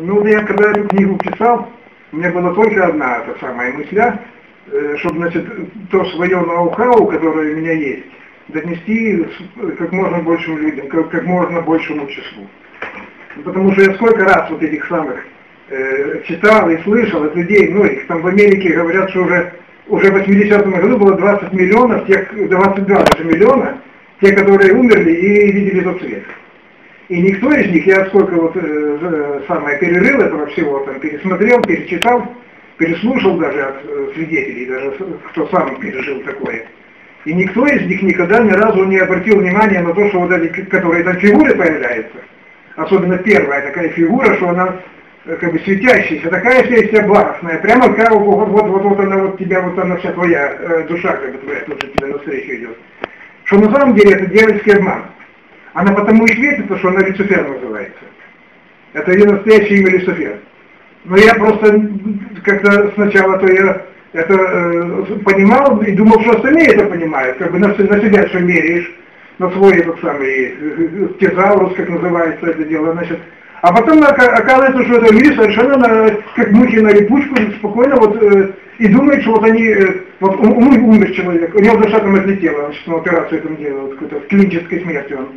Ну, я когда эту книгу писал, у меня была только одна эта самая мысля, э, чтобы, значит, то свое ноу-хау, которое у меня есть, донести как можно большим людям, как, как можно большему числу. Потому что я сколько раз вот этих самых э, читал и слышал от людей, ну, их там в Америке говорят, что уже, уже в 80-м году было 20 миллионов, тех, 22 даже миллиона, те, которые умерли и видели тот свет. И никто из них, я сколько вот э, самое перерыл этого всего, там, пересмотрел, перечитал, переслушал даже от э, свидетелей, даже кто сам пережил такое. И никто из них никогда ни разу не обратил внимания на то, что вот эти, которые там фигуры появляются, особенно первая такая фигура, что она э, как бы светящаяся, такая вся из себя прямо как вот, вот, вот, вот она вот тебя, вот она вся твоя э, душа, как бы твоя тоже тебе навстречу идет. Что на самом деле это дьявольский обман. Она потому и светится, что она Люцифер называется. Это ее настоящее имя Люцифер. Но я просто как-то сначала то я это э, понимал и думал, что остальные это понимают, как бы на, на себя все меряешь, на свой этот самый э, тезаурус, как называется это дело, значит. А потом оказывается, что это люди совершенно на, как мухи на липучку, спокойно вот э, и думает, что вот они, э, вот он, умер человек, у него душа там отлетела, значит, на операцию там делают, какой-то клинической смерти он.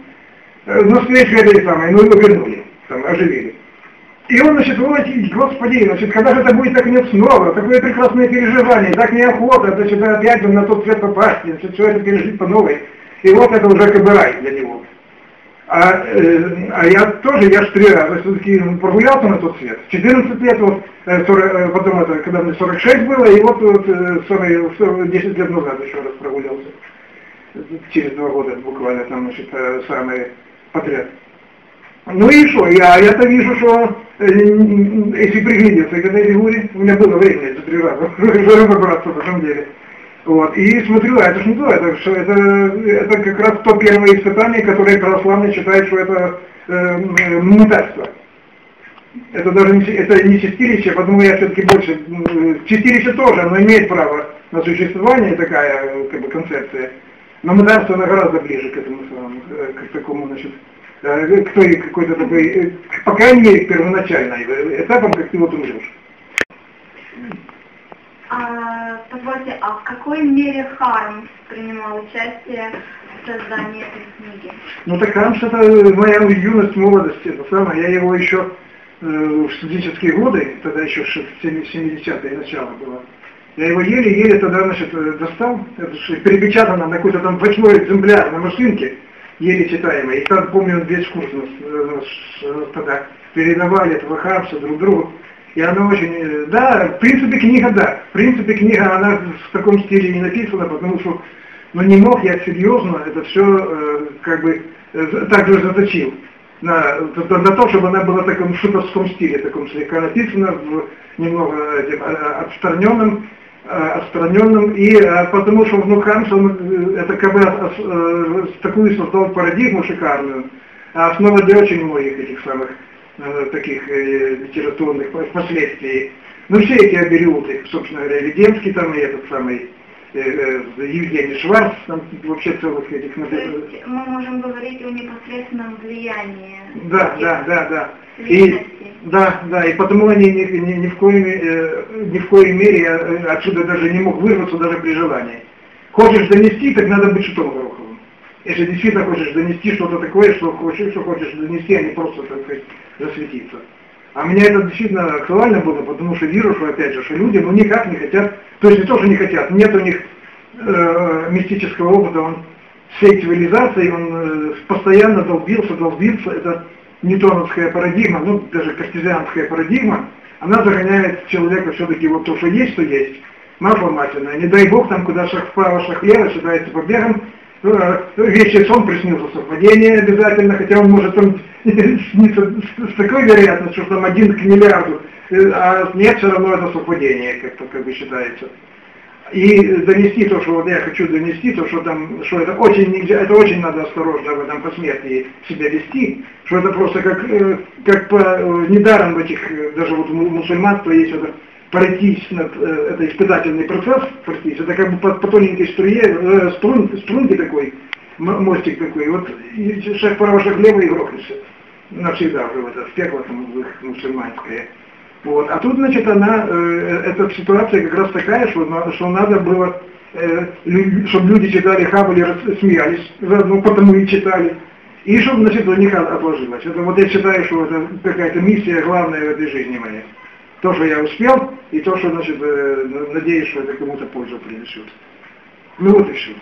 Э, ну, встречу этой самой, ну его вернули, там, оживили. И он, значит, вот, господи, значит, когда же это будет так нет снова, такое прекрасное переживание, так неохота, значит, опять на тот свет попасть, значит, все это пережить по новой. И вот это уже как бы рай для него. А, э, а я тоже, я ж три раза все-таки прогулялся на тот свет. 14 лет, вот, 40, э, э, потом это, когда мне 46 было, и вот, вот 40, 40, 10 лет назад еще раз прогулялся. Через два года буквально там, значит, самые подряд. Ну и что, я, я-то вижу, что э, если приглядеться к этой фигуре, у меня было время эти три раза разобраться на самом деле. Вот, и смотрю, а это ж не то, это, это, это как раз то первое испытание, которое православные считают, что это э, мутарство. Это даже не, это не чистилище, потому я все-таки больше, чистилище тоже, оно имеет право на существование, такая как бы концепция, но мутарство оно гораздо ближе к этому самому, э, к такому, значит, Э, к той какой-то такой, э, по крайней мере, первоначальной этапом, как ты вот умрешь. А, позвольте, а в какой мере Хармс принимал участие в создании этой книги? Ну так Хармс это моя юность, молодость, это самое, я его еще э, в студенческие годы, тогда еще 70-е начало было, я его еле-еле тогда, значит, достал, перепечатано на какой-то там восьмой экземпляр на машинке, еле читаемый. И там, помню, весь курс нас, тогда передавали этого Хармса друг другу. И она очень, э, да, в принципе книга, да, в принципе книга, она в таком стиле не написана, потому что, ну не мог я серьезно это все э, как бы э, так же заточил. На, на, на то, чтобы она была в таком шутовском стиле, таком слегка написана, в немного этим, а, отстраненном, Э, отстраненным, и э, потому что ну, Хамс, он э, это как бы такую создал парадигму шикарную, а основа для очень многих этих самых таких литературных впоследствии. Ну все эти абериуты, собственно говоря, Веденский там и этот самый Евгений Шварц, там вообще целых этих... То есть мы можем говорить о непосредственном влиянии. Да, да, да, да. И, да, да, и потому они ни, ни, ни, в коем, э, ни в коей мере э, отсюда даже не мог вырваться даже при желании. Хочешь донести, так надо быть шутом Гороховым. Если действительно хочешь донести что-то такое, что хочешь, что хочешь донести, а не просто, так сказать, засветиться. А меня это действительно актуально было, потому что вижу, опять же, что люди ну никак не хотят, то есть не то, что не хотят, нет у них э, мистического опыта, он всей цивилизации, он э, постоянно долбился, долбился, это ньютоновская парадигма, ну даже картезианская парадигма, она загоняет человека все-таки вот то, что есть, что есть, малформательное. Не дай бог там, куда шаг вправо, шаг влево, считается побегом, э, вещий сон приснился совпадение обязательно, хотя он может там сниться с такой вероятностью, что там один к миллиарду, э, а нет, все равно это совпадение, как-то как бы считается. И донести то, что вот я хочу донести, то, что там, что это очень нельзя, это очень надо осторожно в этом посмертии себя вести, что это просто как, э, как по, недаром в этих, даже вот у мусульманства есть это пройтись над, это испытательный процесс, пройтись, это как бы по, тоненькой струе, э, струн, струнке такой, мостик такой, вот шаг вправо, шаг влево и грохнешься. навсегда уже в это в пекло там, в их мусульманское. Вот. А тут, значит, она, э, эта ситуация как раз такая, что, что надо было, э, чтобы люди читали Хаббали, смеялись, заодно потому и читали. И чтобы, значит, у них от- отложилось. Это вот я считаю, что это какая-то миссия главная в этой жизни моей. То, что я успел, и то, что, значит, э, надеюсь, что это кому-то пользу принесет. Ну вот и все.